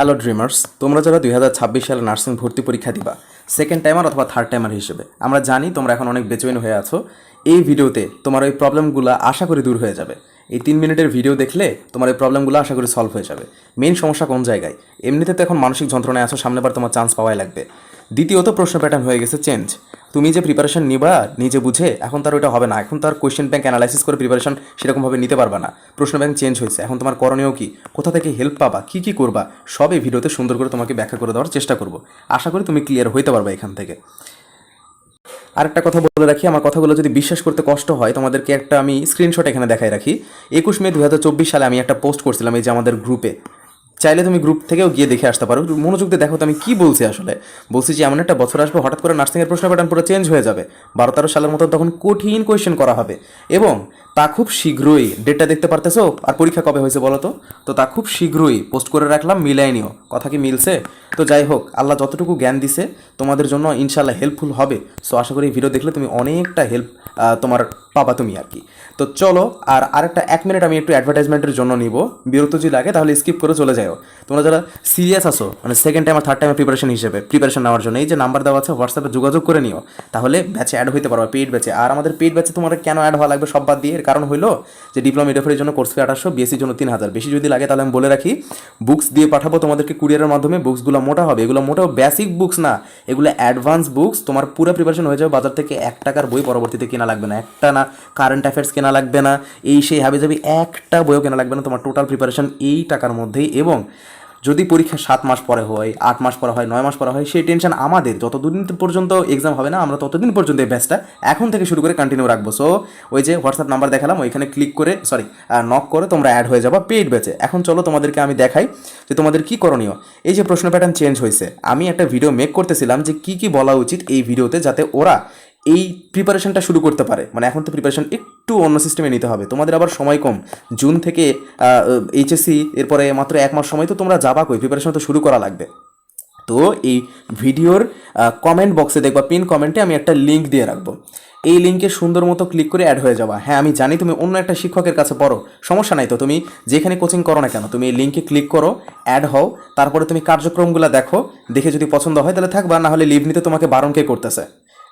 Hello dreamers তোমরা যারা দুই হাজার ছাব্বিশ সালে নার্সিং ভর্তি পরীক্ষা দিবা সেকেন্ড টাইমার অথবা থার্ড টাইমার হিসেবে, আমরা জানি তোমরা এখন অনেক বেচইন হয়ে আছো। এই ভিডিওতে তোমার ওই প্রবলেমগুলো আশা করি দূর হয়ে যাবে। এই তিন মিনিটের ভিডিও দেখলে তোমার এই প্রবলেমগুলো আশা করি সলভ হয়ে যাবে। মেন সমস্যা কোন জায়গায়? এমনিতে তো এখন মানসিক যন্ত্রণায় আছো সামনেবার তোমার চান্স পাওয়াই লাগবে। দ্বিতীয়ত প্রশ্ন প্যাটার্ন হয়ে গেছে চেঞ্জ তুমি যে প্রিপারেশন নিবা, নিজে বুঝে, এখন তার ওইটা হবে না। এখন তার কোয়েশ্চেন ব্যাংক অ্যানালাইসিস করে প্রিপারেশন সেরকমভাবে নিতে পারবা না। প্রশ্ন ব্যাংক চেঞ্জ হয়েছে। এখন তোমার করণীয় কি? কোথা থেকে হেল্প পাবা? কি কি করবা? সব এই ভিডিওতে সুন্দর করে তোমাকে ব্যাখ্যা করে দেওয়ার চেষ্টা করব। আশা করি তুমি ক্লিয়ার হইতে পারবে এখান থেকে। আরেকটা কথা বলে রাখি, আমার কথাগুলো যদি বিশ্বাস করতে কষ্ট হয়, তোমাদেরকে একটা আমি স্ক্রিনশট এখানে দেখাই রাখি। একুশ মে দু হাজার চব্বিশ সালে আমি একটা পোস্ট করছিলাম এই যে আমাদের গ্রুপে চাইলে তুমি গ্রুপ থেকেও গিয়ে দেখে আসতে পারো। মনোযোগ দিয়ে দেখো তো আমি কি বলছি আসলে। বলছি যে, এমন একটা বছর আসবে, হঠাৎ করে নার্সিংয়ের প্রশ্ন প্যাটার্ন পুরো চেঞ্জ হয়ে যাবে। বারো তেরো সালের মতো তখন কঠিন কোয়েশ্চেন করা হবে। এবং তা খুব শীঘ্রই ডেটটা দেখতে পারতেছো? আর পরীক্ষা কবে হয়েছে বলো তো? তো তা খুব শীঘ্রই পোস্ট করে রাখলাম মিলাই নিও। কথা কি মিলছে? তো যাই হোক, আল্লাহ যতটুকু জ্ঞান দিছে, তোমাদের জন্য ইনশাল্লাহ হেল্পফুল হবে। সো আশা করি ভিডিও দেখলে তুমি অনেকটা হেল্প তোমার পাবা তুমি আর কি। তো চলো, আর আরেকটা এক মিনিট আমি একটু অ্যাডভার্টাইজমেন্টের জন্য নিব। বিরত যদি লাগে, তাহলে স্কিপ করে চলে যাও। তোমরা যারা সিরিয়াস আসো মানে সেকেন্ড টাইম থার্ড টাইমের প্রিপারেশন হিসেবে প্রিপারেশন নেওয়ার জন্য, এই যে নাম্বার দেওয়া আছে হোয়াটসঅ্যাপে যোগাযোগ করে নিও। তাহলে ব্যাচে অ্যাড হইতে পারবে পেইড ব্যাচে আর আমাদের পেইড ব্যাচে তোমার কেন অ্যাড হওয়া লাগবে সব বাদ দিয়ে? এর কারণ হলো যে ডিপ্লোমা মিডোফের জন্য কোর্স ফি আঠাশশো বিএসসির জন্য তিন হাজার। বেশি যদি লাগে তাহলে আমি বলে রাখি বুকস দিয়ে পাঠাবো তোমাদেরকে কুরিয়ারের মাধ্যমে। বুকসগুলো মোটা হবে। এগুলো মোটাও বেসিক বুকস না। এগুলো অ্যাডভান্স বুকস তোমার পুরো প্রিপারেশন হয়ে যাবে বাজার থেকে এক টাকার বই পরবর্তীতে কেনা লাগবে না। একটা না কারেন্ট অ্যাফেয়ার্স কেনা লাগবে না। এই সেই হাবি যাবি একটা বইও কেনা লাগবে না। তোমার টোটাল প্রিপারেশন এই টাকার মধ্যেই। এবং যদি পরীক্ষা সাত মাস পরে হয়, আট মাস পরে হয়, নয় মাস পরে হয়, সেই টেনশন আমাদের যতদিন পর্যন্ত এক্সাম হবে না, আমরা ততদিন পর্যন্ত এই ব্যাচটা এখন থেকে শুরু করে কন্টিনিউ রাখব। সো ওই যে হোয়াটসঅ্যাপ নাম্বার দেখালাম, ওইখানে ক্লিক করে সরি নক করে তোমরা অ্যাড হয়ে যাবা পেইড ব্যাচে এখন চলো তোমাদেরকে আমি দেখাই যে তোমাদের কি করণীয়। এই যে প্রশ্ন প্যাটার্ন চেঞ্জ হয়েছে, আমি একটা ভিডিও মেক করতেছিলাম যে কি কি বলা উচিত এই ভিডিওতে যাতে ওরা এই প্রিপারেশনটা শুরু করতে পারে। মানে এখন তো প্রিপারেশন একটু অন্য সিস্টেমে নিতে হবে। তোমাদের আবার সময় কম। জুন থেকে এইচএসসি এরপরে মাত্র এক মাস সময়, তো তোমরা যাবা কই? প্রিপারেশন তো শুরু করা লাগবে। তো এই ভিডিওর কমেন্ট বক্সে দেখবা পিন কমেন্টে আমি একটা লিঙ্ক দিয়ে রাখব। এই লিঙ্কে সুন্দর মতো ক্লিক করে অ্যাড হয়ে যাওয়া হ্যাঁ আমি জানি তুমি অন্য একটা শিক্ষকের কাছে পড়ো। সমস্যা নাই তো, তুমি যেখানে কোচিং করো না কেন, তুমি এই লিঙ্কে ক্লিক করো অ্যাড হও, তারপরে তুমি কার্যক্রমগুলো দেখো, দেখে যদি পছন্দ হয়, তাহলে থাকবা, না হলে লিভ নিতে তোমাকে বারণ কে করতেছে।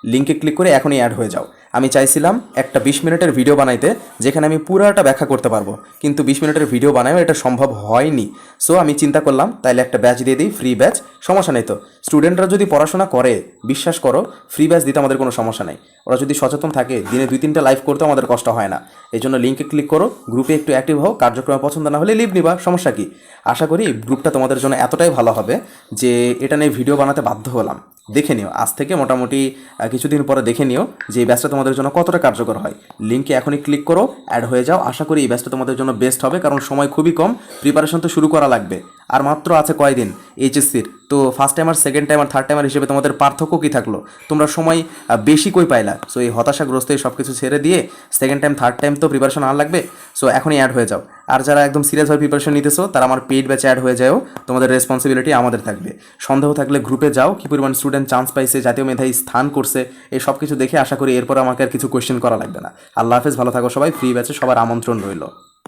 লিঙ্কে ক্লিক করে এখনই অ্যাড হয়ে যাও। আমি চাইছিলাম একটা বিশ মিনিটের ভিডিও বানাইতে, যেখানে আমি পুরাটা ব্যাখ্যা করতে পারব। কিন্তু বিশ মিনিটের ভিডিও বানাও এটা সম্ভব হয়নি। সো আমি চিন্তা করলাম, তাইলে একটা ব্যাচ দিয়ে দিই ফ্রি ব্যাচ সমস্যা নেই তো। স্টুডেন্টরা যদি পড়াশোনা করে, বিশ্বাস করো ফ্রি ব্যাচ দিতে আমাদের কোনো সমস্যা নেই। ওরা যদি সচেতন থাকে, দিনে দুই তিনটা লাইভ করতে আমাদের কষ্ট হয় না। এই জন্য লিঙ্কে ক্লিক করো গ্রুপে একটু অ্যাক্টিভ হও, কার্যক্রমে পছন্দ না হলে লিভ নিবা, সমস্যা কি? আশা করি গ্রুপটা তোমাদের জন্য এতটাই ভালো হবে যে এটা নিয়ে ভিডিও বানাতে বাধ্য হলাম। দেখে নিও। আজ থেকে মোটামুটি কিছুদিন পরে দেখে নিও যে এই ব্যাচটা তোমাদের জন্য কতটা কার্যকর হয়। লিঙ্কে এখনই ক্লিক করো অ্যাড হয়ে যাও। আশা করি এই ব্যাচটা তোমাদের জন্য বেস্ট হবে, কারণ সময় খুবই কম। প্রিপারেশন তো শুরু করা লাগবে। আর মাত্র আছে কয়দিন এইচএসসির। তো ফার্স্ট টাইম আর সেকেন্ড টাইম আর থার্ড টাইমার হিসেবে তোমাদের পার্থক্য কী থাকল? তোমরা সময় বেশি কই পাইলা? সো এই হতাশাগ্রস্ত সব কিছু ছেড়ে দিয়ে সেকেন্ড টাইম থার্ড টাইম তো প্রিপারেশন আর লাগবে? সো এখনই অ্যাড হয়ে যাও। আর যারা একদম সিরিয়াসভাবে প্রিপারেশন নিতেছো, তারা আমার পেইড ব্যাচে অ্যাড হয়ে যাও তোমাদের রেসপন্সিবিলিটি আমাদের থাকবে। সন্দেহ থাকলে গ্রুপে যাও, কী পরিমাণ স্টুডেন্ট চান্স পাইছে, জাতীয় মেধায় স্থান করছে, এই সব কিছু দেখে আশা করি এরপর আমাকে আর কিছু কোয়েশ্চেন করা লাগবে না। আল্লাহ হাফেজ, ভালো থাকো সবাই ফ্রি ব্যাচে সবার আমন্ত্রণ রইল।